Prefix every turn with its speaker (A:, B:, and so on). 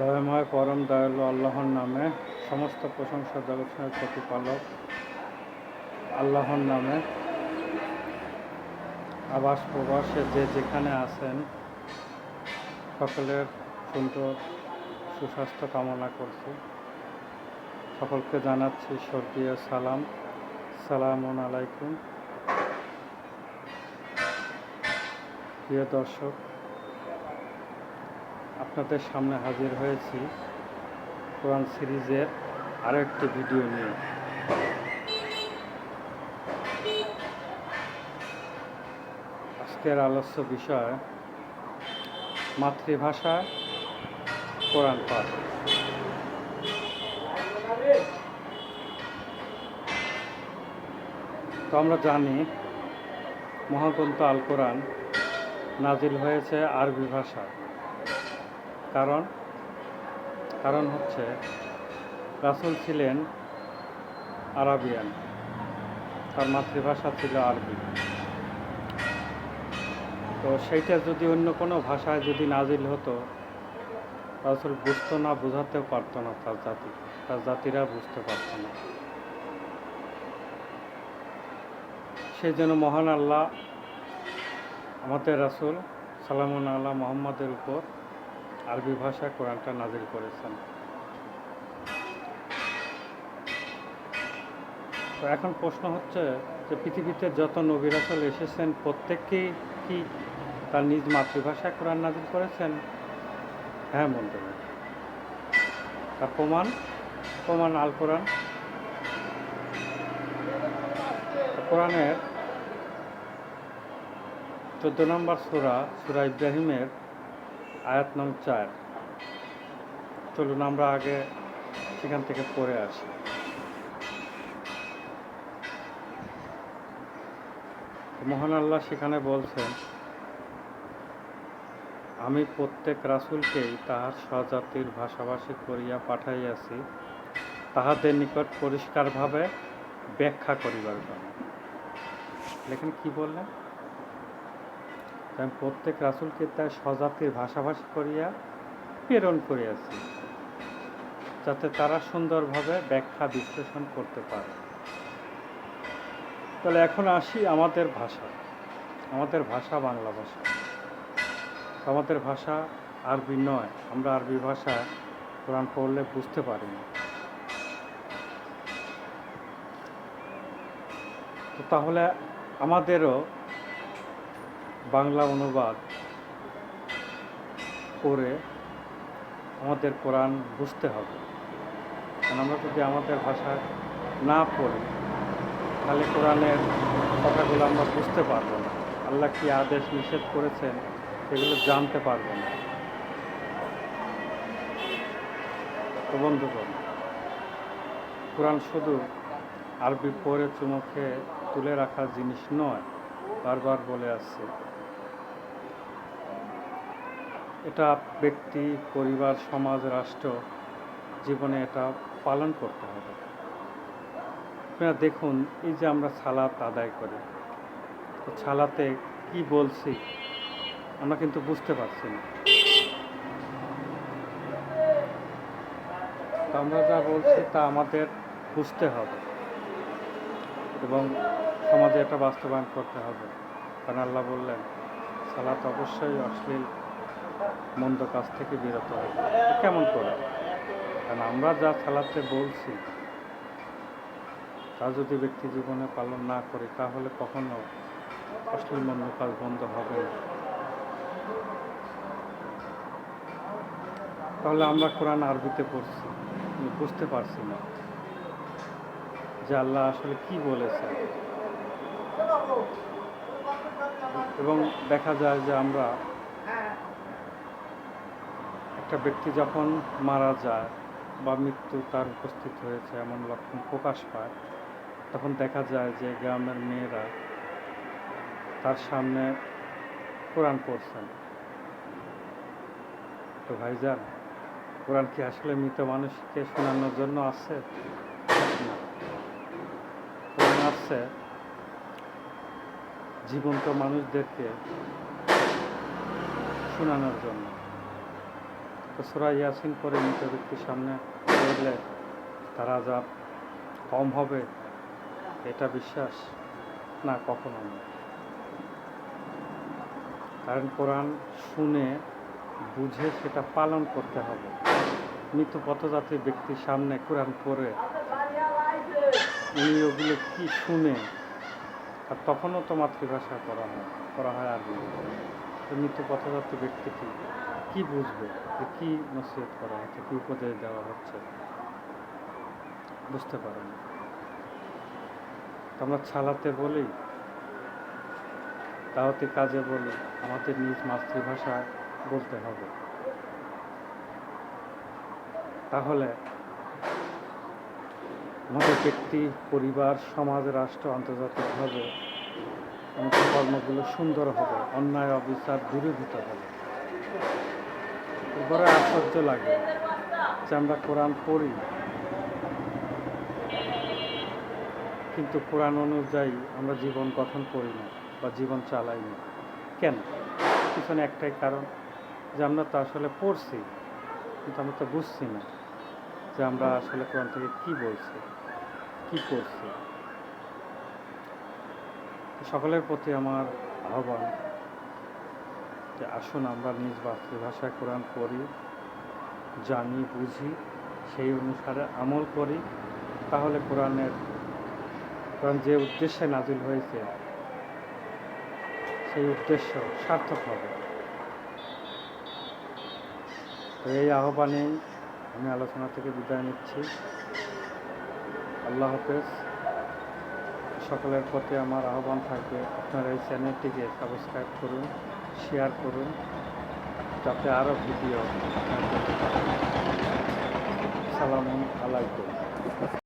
A: দয়াময়, পরম দয়ালু আল্লাহর নামে সমস্ত প্রশংসা জগৎসের প্রতিপালক আল্লাহর নামে আবাস প্রবাসে যে যেখানে আছেন, সকলের সুন্দর সুস্বাস্থ্য কামনা করছি। সকলকে জানাচ্ছি স্বর্গীয় সালাম। সালামুন আলাইকুম। প্রিয় দর্শক আপনাদের সামনে হাজির হয়েছি কোরআন সিরিজের আরও একটি ভিডিও নিয়ে। আজকের আলোচ্য বিষয়, মাতৃভাষা কোরআন পাঠ। তো আমরা জানি, মহাগ্রন্থ আল কোরআন নাজিল হয়েছে আরবি ভাষায়। কারণ কারণ হচ্ছে রাসুল ছিলেন আরাবিয়ান, তার মাতৃভাষা ছিল আরবি। তো সেইটা যদি অন্য কোনো ভাষায় যদি নাজিল হতো, রাসুল বুঝতো না, বোঝাতেও পারতো না তার জাতি, তার জাতিরা বুঝতে পারতো না। সেই জন্য মহান আল্লাহ আমাদের রাসুল সালামুন আল্লাহ মোহাম্মদের উপর আরবি ভাষায় কোরআনটা নাজিল করেছেন। তো এখন প্রশ্ন হচ্ছে যে পৃথিবীতে যত নবী রাসুল এসেছেন, প্রত্যেককেই কি তার নিজ মাতৃভাষায় কোরআন নাজিল করেছেন? হ্যাঁ পারি। তার প্রমাণ? প্রমাণ আল কোরআন। কোরআনের চোদ্দ নম্বর সুরা সুরা ইব্রাহিমের আয়াত নং চার। চলুন আমরা আগে সেখান থেকে পড়ে আসি। মহান আল্লাহ সেখানে বলছেন, আমি প্রত্যেক রাসুলকেই তাহার স্বজাতির ভাষাভাষী করিয়া পাঠাইয়াছি, তাহাদের নিকট পরিষ্কারভাবে ব্যাখ্যা করিবার জন্য। লেখেন কি বললেন? আমি প্রত্যেক রাসুলকে তার স্বজাতির ভাষাভাষী করিয়া প্রেরণ করিয়াছি, যাতে তারা সুন্দরভাবে ব্যাখ্যা বিশ্লেষণ করতে পারে। তাহলে এখন আসি আমাদের ভাষা আমাদের ভাষা বাংলা ভাষা। আমাদের ভাষা আরবি নয়, আমরা আরবি ভাষা কোরআন পড়লে বুঝতে পারি না। তো তাহলে আমাদেরও বাংলা অনুবাদ করে আমাদের কোরআন বুঝতে হবে। কারণ আমরা যদি আমাদের ভাষায় না পড়ি, তাহলে কোরআনের কথাগুলো আমরা বুঝতে পারব না। আল্লাহ কি আদেশ নিষেধ করেছেন সেগুলো জানতে পারব না। তো বন্ধুগণ, কোরআন শুধু আরবি পড়ে চুমুখে তুলে রাখা জিনিস নয়, বারবার বলে আসছে। এটা ব্যক্তি, পরিবার, সমাজ, রাষ্ট্র জীবনে এটা পালন করতে হবে। আপনারা দেখুন, এই যে আমরা সালাত আদায় করি, তো সালাতে কি বলছি আমরা কিন্তু বুঝতে পারছি না। আমরা যা বলছি তা আমাদের বুঝতে হবে এবং সমাজে এটা বাস্তবায়ন করতে হবে। কারণ আল্লাহ বললেন, সালাত অবশ্যই অশ্লীল মন্দ কাজ থেকে বিরত তো কেমন করে? কারণ আমরা যা সালাতে বলছি, তা যদি ব্যক্তি জীবনে পালন না করি, তাহলে কখনো অশ্লীল মন্দ কাজ বন্ধ হবে না। তাহলে আমরা কোরআন আরবিতে পড়ছি বুঝতে পারছি না যে আল্লাহ আসলে কি বলেছেন। এবং দেখা যায় যে আমরা একটা ব্যক্তি যখন মারা যায় বা মৃত্যু তার উপস্থিত হয়েছে এমন লক্ষণ প্রকাশ পায়, তখন দেখা যায় যে গ্রামের মেয়েরা তার সামনে কোরআন পড়ছেন। তো ভাইজান, কোরআন কি আসলে মৃত মানুষকে শোনানোর জন্য আছে? কোরআন আসছে জীবন্ত মানুষদেরকে শোনানোর জন্য। তো সুরা ইয়াসিন করে মৃত ব্যক্তির সামনে পড়লে তারা যা কম হবে? এটা বিশ্বাস? না, কখনো না। কারণ কোরআন শুনে বুঝে সেটা পালন করতে হবে। মৃত পথযাত্রী ব্যক্তির সামনে কোরআন পড়ে, উনি ওগুলো কি শুনে, আর তখনও তো মাতৃভাষা করা হয় করা হয় আরবি তো মৃত পথযাত্রী ব্যক্তিটি কি বুঝবে? যে কি নসিহত করা হচ্ছে, কি উপদেশ দেওয়া হচ্ছে? বুঝতে পারে না। আমরা ছালাতে বলি, তাওতে কাজে বলি, আমাদের নিজ মাতৃভাষায় বলতে হবে। তাহলে আমাদের ব্যক্তি, পরিবার, সমাজ, রাষ্ট্র আন্তর্জাতিকভাবে আমাদের কর্মগুলো সুন্দর হবে, অন্যায়, অবিচার দূরীভূত হবে। এরপরে আশ্চর্য লাগে যে আমরা কোরআন পড়ি। কিন্তু কোরআন অনুযায়ী আমরা জীবন গঠন করি না বা জীবন চালাই না। কেন? পিছনে একটাই কারণ যে আমরা তো আসলে পড়ছি, কিন্তু আমরা তো বুঝছি না যে আমরা আসলে কোরআন থেকে কি বলছি, কি করছি। সকলের প্রতি আমার আহ্বান যে আসুন আমরা নিজ মাতৃভাষায় কোরআন পড়ি, জানি, বুঝি, সেই অনুসারে আমল করি। তাহলে কোরআনের, কোরআন যে উদ্দেশ্যে নাজিল হয়েছে, সেই উদ্দেশ্য সার্থক হবে। এই আহ্বানেই আমি আলোচনা থেকে বিদায় নিচ্ছি। আল্লাহ হাফেজ। সকলের প্রতি আমার আহ্বান থাকবে। আপনারা এই চ্যানেলটিকে সাবস্ক্রাইব করুন। শেয়ার করুন যাতে আরও ভিডিও সালামুন আলাইকুম।